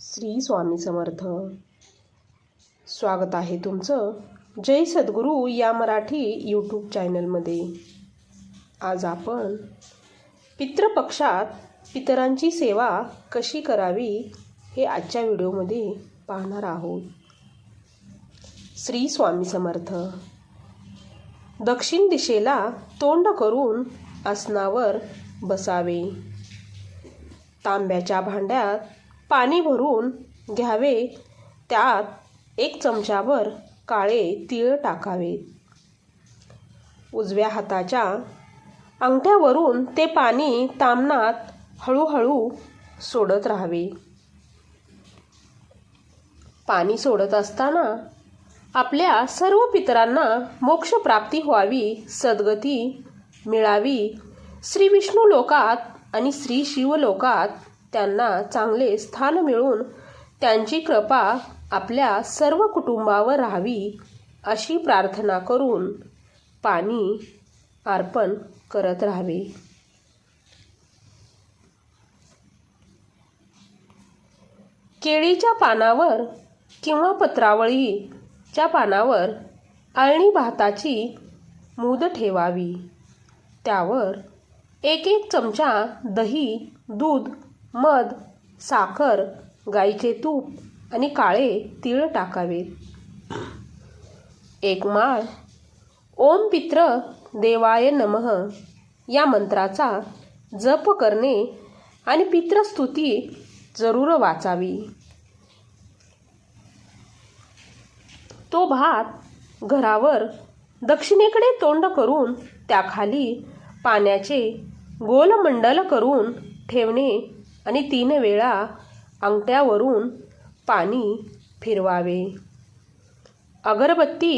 श्री स्वामी समर्थ. स्वागत आहे तुमचं. जय सद्गुरू या मराठी यूट्यूब चॅनलमध्ये आज आपण पितृपक्षात पितरांची सेवा कशी करावी हे आजच्या व्हिडिओमध्ये पाहणार आहोत. श्री स्वामी समर्थ. दक्षिण दिशेला तोंड करून आसनावर बसावे. तांब्याच्या भांड्यात पाणी भरून घ्यावे त्यात एक चमचाभर काळे तीळ टाकावे. उजव्या हाताच्या अंगठ्यावरून ते पाणी तामणात हळूहळू सोडत राहावे. पाणी सोडत असताना आपल्या सर्व पितरांना मोक्षप्राप्ती व्हावी सद्गती मिळावी. श्री विष्णू लोकात आणि श्री शिव लोकात त्यांना चांगले स्थान मिळून त्यांची कृपा आपल्या सर्व कुटुंबावर राहावी अशी प्रार्थना करून पाणी अर्पण करत राहावे. केळीच्या पानावर किंवा पत्रावळीच्या पानावर अळणी भाताची मूद ठेवावी. त्यावर एक एक चमचा दही दूध मध साखर गाईचे तूप आणि काळे तीळ टाकावे. एक माळ ओम पित्र देवाय नमः या मंत्राचा जप करणे आणि पित्रस्तुती जरूर वाचावी. तो भात घरावर दक्षिणेकडे तोंड करून त्याखाली पाण्याचे गोलमंडल करून ठेवणे आणि तीन वेळा अंगठ्यावरून पाणी फिरवावे. अगरबत्ती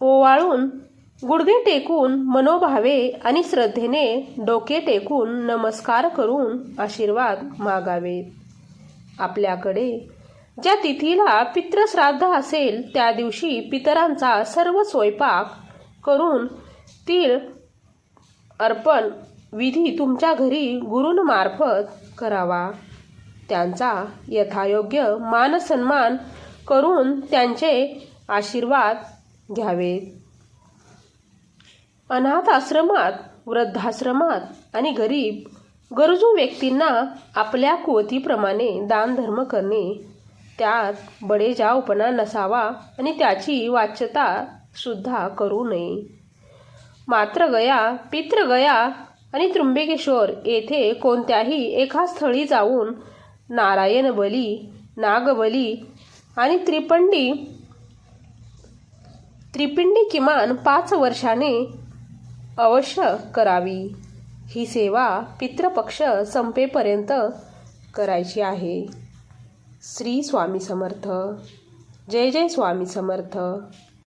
ओवाळून गुडघे टेकून मनोभावे आणि श्रद्धेने डोके टेकून नमस्कार करून आशीर्वाद मागावे. आपल्याकडे ज्या तिथीला पितृश्राद्ध असेल त्या दिवशी पितरांचा सर्व स्वयंपाक करून तीळ अर्पण विधी तुमच्या घरी गुरूंमार्फत करावा. त्यांचा यथायोग्य मानसन्मान करून त्यांचे आशीर्वाद घ्यावेत अनाथ आश्रमात वृद्धाश्रमात आणि गरीब गरजू व्यक्तींना आपल्या कुवतीप्रमाणे दानधर्म करणे त्यात बडेजावपणा नसावा आणि त्याची वाच्यता सुद्धा करू नये. मात्र गया पित्र गया आणि त्र्यंबकेश्वर येथे कोणत्याही एका स्थळी जाऊन नारायण बली नागबली आणि त्रिपंडी त्रिपिंडी किमान पाच वर्षाने अवश्य करावी. ही सेवा पितृपक्ष संपेपर्यंत करायची आहे. श्री स्वामी समर्थ. जय जय स्वामी समर्थ.